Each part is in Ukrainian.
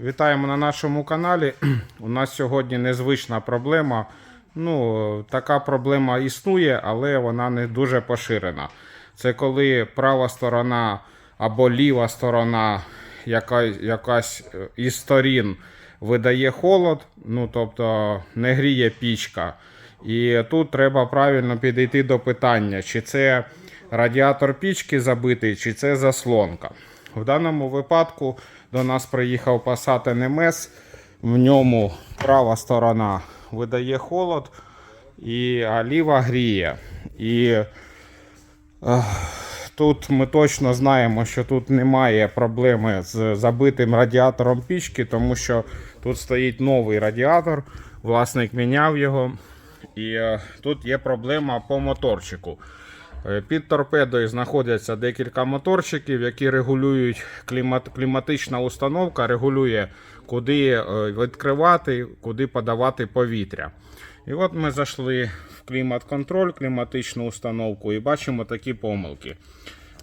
Вітаємо на нашому каналі. У нас сьогодні незвична проблема. Ну, така проблема існує, але вона не дуже поширена. Це коли права сторона або ліва сторона, яка, якась е, із сторін видає холод, ну тобто не гріє пічка. І тут треба правильно підійти до питання, чи це радіатор пічки забитий, чи це заслонка. В даному випадку до нас приїхав Passat NMS, в ньому права сторона видає холод, і, а ліва гріє. І ех, тут ми точно знаємо, що тут немає проблеми з забитим радіатором пічки, тому що тут стоїть новий радіатор, власник міняв його. І е, тут є проблема по моторчику. Е, Під торпедою знаходяться декілька моторчиків, які регулюють клімат, кліматична установка, регулює, куди е, відкривати, куди подавати повітря. І от ми зайшли в клімат-контроль, кліматичну установку, і бачимо такі помилки.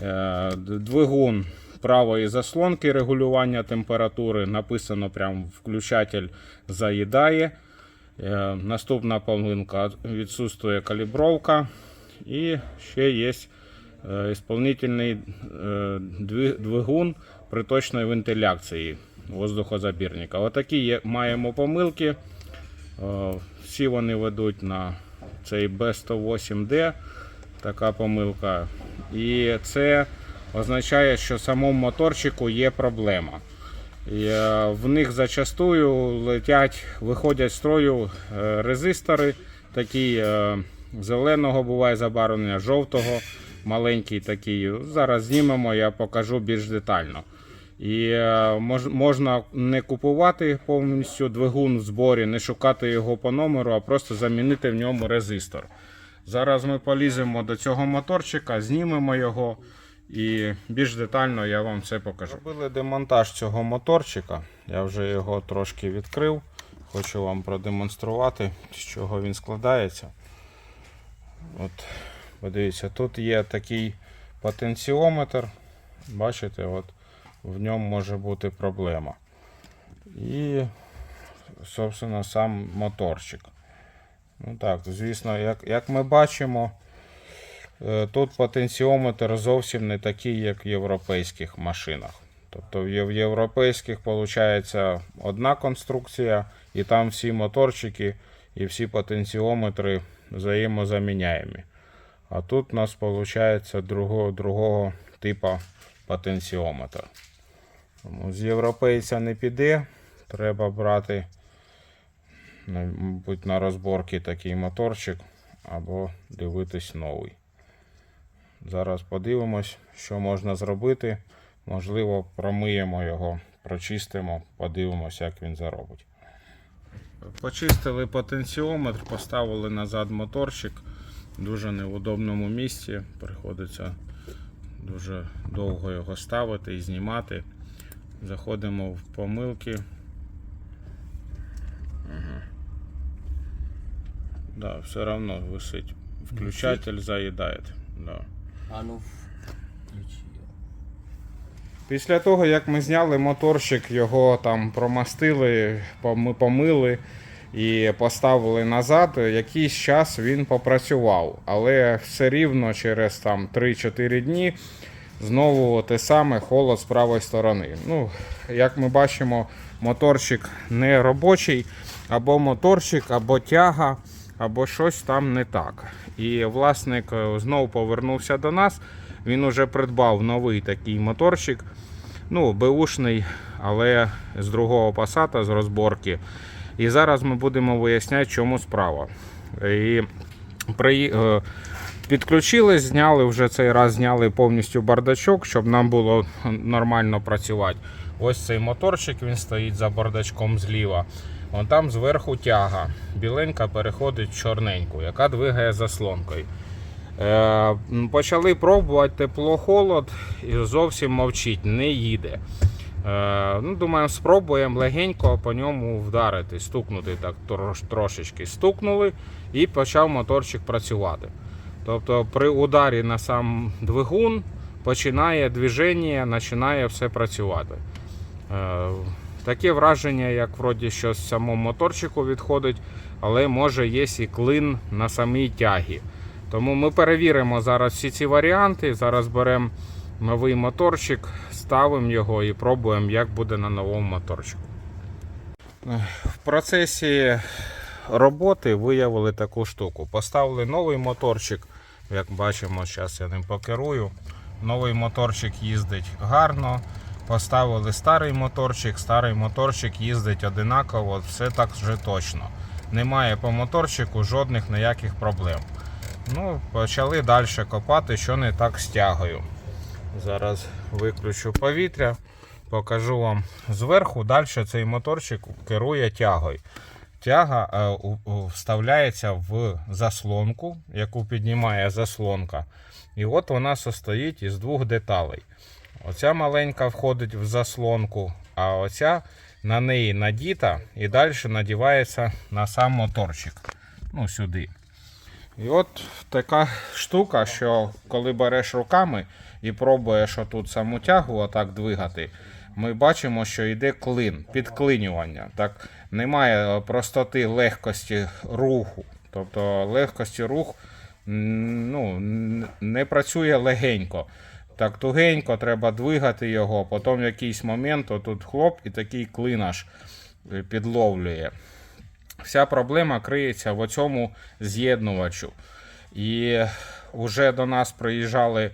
Е, Двигун правої заслонки регулювання температури написано прямо включатель заїдає. Наступна помилка відсутствує калібровка. І ще є е, ісполнительний е, двигун приточної вентиляції воздухозабірника. Отакі є, маємо помилки. Е, Всі вони ведуть на цей B108D. Така помилка. І це означає, що в самому моторчику є проблема. І, е, в них зачастую летять, виходять з строю е, резистори, такі е, зеленого буває забарвлення, жовтого, маленький такий. Зараз знімемо, я покажу більш детально. І е, мож, можна не купувати повністю двигун в зборі, не шукати його по номеру, а просто замінити в ньому резистор. Зараз ми поліземо до цього моторчика, знімемо його і більш детально я вам це покажу. Робили демонтаж цього моторчика. Я вже його трошки відкрив. Хочу вам продемонструвати, з чого він складається. От, подивіться, тут є такий потенціометр. Бачите, от в ньому може бути проблема. І, собственно, сам моторчик. Ну так, звісно, як, як ми бачимо, е, тут потенціометр зовсім не такий, як в європейських машинах. Тобто в в європейських виходить одна конструкція, і там всі моторчики і всі потенціометри взаємозаміняємі. А тут у нас виходить другого, другого типу потенціометр. Тому з європейця не піде. Треба брати, мабуть, на розборки такий моторчик або дивитись новий. Зараз подивимось, що можна зробити. Можливо, промиємо його, прочистимо, подивимось, як він заробить. Почистили потенціометр, поставили назад моторчик в дуже неудобному місці. Приходиться дуже довго його ставити і знімати. Заходимо в помилки. Ага. Да, все равно висить. Включатель заїдає. Да. А ну включи. Після того, як ми зняли моторчик, його там промастили, помили і поставили назад, якийсь час він попрацював. Але все рівно через там 3-4 дні знову те саме холод з правої сторони. Ну, як ми бачимо, моторчик не робочий, або моторчик, або тяга, або щось там не так. І власник е, знову повернувся до нас. Він уже придбав новий такий моторчик. Ну, беушний, але з другого пасата, з розборки. І зараз ми будемо виясняти, чому справа. І при, е, підключили, зняли вже цей раз зняли повністю бардачок, щоб нам було нормально працювати. Ось цей моторчик, він стоїть за бардачком зліва. Вон там зверху тяга. Біленька переходить в чорненьку, яка двигає заслонкою. Е, почали пробувати тепло-холод і зовсім мовчить, не їде. Е, ну, думаємо, спробуємо легенько по ньому вдарити, стукнути так трош, трошечки. Стукнули і почав моторчик працювати. Тобто при ударі на сам двигун починає движення, починає все працювати. Е, Таке враження, як вроді щось самому моторчику відходить, але може є і клин на самій тягі. Тому ми перевіримо зараз всі ці варіанти. Зараз беремо новий моторчик, ставимо його і пробуємо, як буде на новому моторчику. В процесі роботи виявили таку штуку. Поставили новий моторчик, як бачимо, зараз я ним покерую. Новий моторчик їздить гарно. Поставили старий моторчик, старий моторчик їздить одинаково, все так вже точно. Немає по моторчику жодних ніяких проблем. Ну, почали далі копати, що не так з тягою. Зараз виключу повітря, покажу вам зверху. Далі цей моторчик керує тягою. Тяга е, вставляється в заслонку, яку піднімає заслонка. І от вона состоїть із двох деталей. Оця маленька входить в заслонку, а оця на неї надіта і далі надівається на сам моторчик. Ну, сюди. І от така штука, що коли береш руками і пробуєш отут саму тягу отак двигати, ми бачимо, що йде клин, підклинювання. Так, немає простоти легкості руху. Тобто легкості рух ну, не працює легенько. Так тугенько треба двигати його, потім в якийсь момент отут хлоп і такий клин підловлює. Вся проблема криється в цьому з'єднувачу. І вже до нас приїжджали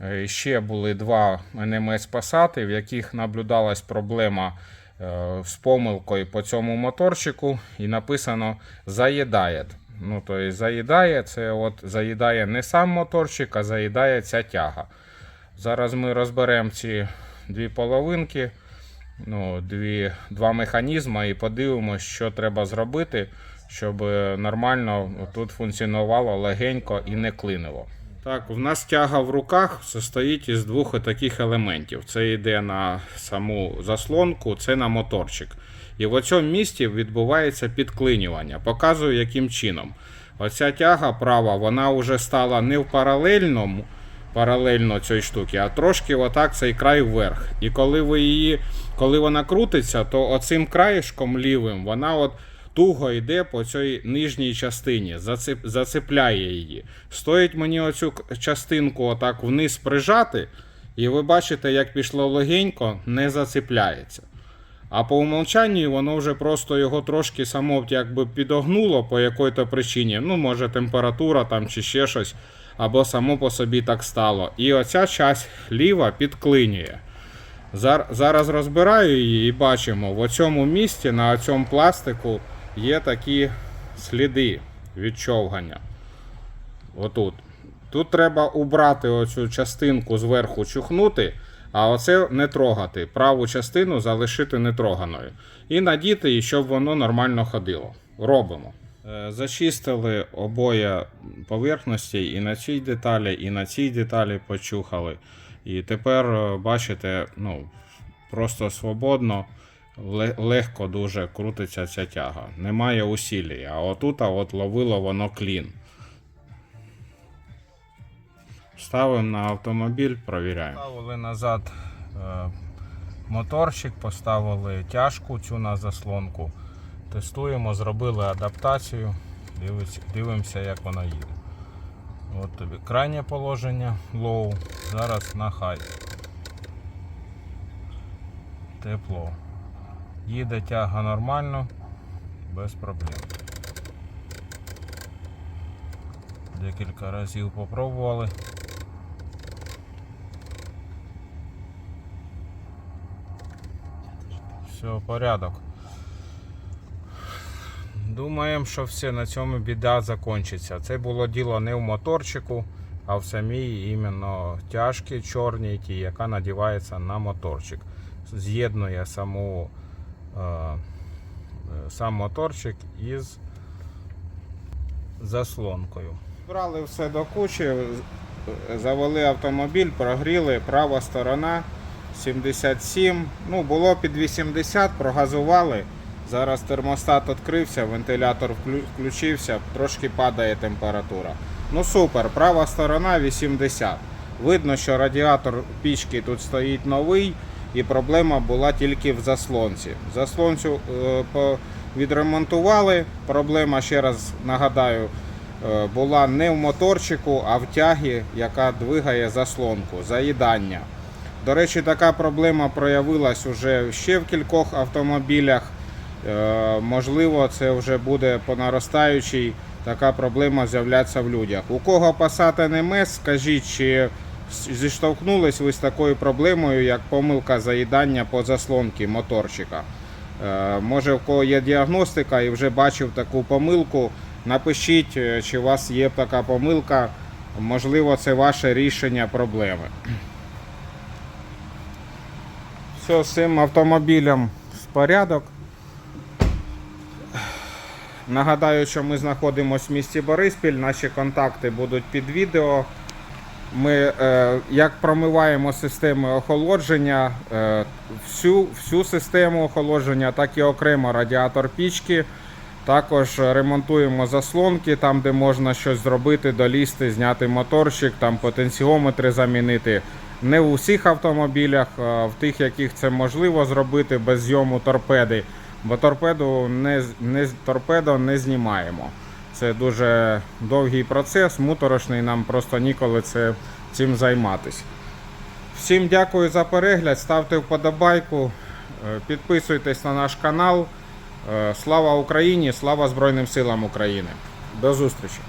е, ще були два НМС Пасати, в яких наблюдалась проблема е, з помилкою по цьому моторчику, і написано заїдає. Ну, тобто заїдає, це от заїдає не сам моторчик, а заїдає ця тяга. Зараз ми розберемо ці дві половинки, ну, дві, два механізми і подивимося, що треба зробити, щоб е, нормально тут функціонувало легенько і не клинило. Так, в нас тяга в руках состоїть із двох таких елементів. Це йде на саму заслонку, це на моторчик. І в цьому місці відбувається підклинювання. Показую, яким чином. Оця тяга права, вона вже стала не в паралельному, паралельно цій штуці, а трошки отак цей край вверх. І коли ви її, коли вона крутиться, то оцим краєшком лівим вона от туго йде по цій нижній частині, зацеп, зацепляє її. Стоїть мені оцю частинку отак вниз прижати, і ви бачите, як пішло легенько, не зацепляється. А по умовчанню воно вже просто його трошки само якби підогнуло по якій-то причині. Ну, може, температура там чи ще щось, або само по собі так стало. І оця часть ліва підклинює. Зар- Зараз розбираю її і бачимо, в цьому місці на цьому пластику є такі сліди відчовгання. Отут. Тут треба убрати оцю частинку зверху чухнути, а оце не трогати. Праву частину залишити нетроганою. І надіти, щоб воно нормально ходило. Робимо. Е, Зачистили обоє поверхності і на цій деталі, і на цій деталі почухали. І тепер е, бачите, ну, просто свободно, легко дуже крутиться ця тяга. Немає усілій, а отут от ловило воно клін. Ставимо на автомобіль, провіряємо. Ставили назад е, моторчик, поставили тяжку цю на заслонку. Тестуємо, зробили адаптацію. Дивимося, як вона їде. От тобі крайнє положення low. Зараз на high. Тепло. Їде тяга нормально, без проблем. Декілька разів попробували. Все, порядок. Думаємо, що все на цьому біда закінчиться. Це було діло не в моторчику, а в самій іменно тяжкій чорній, тій, яка надівається на моторчик. З'єднує саму, е, сам моторчик із заслонкою. Брали все до кучі, завели автомобіль, прогріли, права сторона 77. Ну, було під 80, прогазували. Зараз термостат відкрився, вентилятор включився, трошки падає температура. Ну супер, права сторона 80. Видно, що радіатор пічки тут стоїть новий, і проблема була тільки в заслонці. Заслонцю е, відремонтували. Проблема, ще раз нагадаю, е, була не в моторчику, а в тягі, яка двигає заслонку, заїдання. До речі, така проблема проявилась уже ще в кількох автомобілях. Е, Можливо, це вже буде по наростаючій така проблема з'являтися в людях. У кого Passat NMS, скажіть, чи зіштовхнулись ви з такою проблемою, як помилка заїдання по заслонці моторчика? Е, Може, в кого є діагностика і вже бачив таку помилку, напишіть, е, чи у вас є така помилка. Можливо, це ваше рішення проблеми. Все, з цим автомобілем в порядок. Нагадаю, що ми знаходимося в місті Бориспіль. Наші контакти будуть під відео. Ми е, як промиваємо системи охолодження, е, всю, всю систему охолодження, так і окремо радіатор пічки. Також ремонтуємо заслонки там, де можна щось зробити, долізти, зняти моторчик, там потенціометри замінити. Не в усіх автомобілях, а в тих, яких це можливо зробити без зйому торпеди. Бо торпеду не, не, торпедо не знімаємо. Це дуже довгий процес, муторошний, нам просто ніколи це, цим займатися. Всім дякую за перегляд, ставте вподобайку, е, підписуйтесь на наш канал. Е, Слава Україні! Слава Збройним силам України! До зустрічі!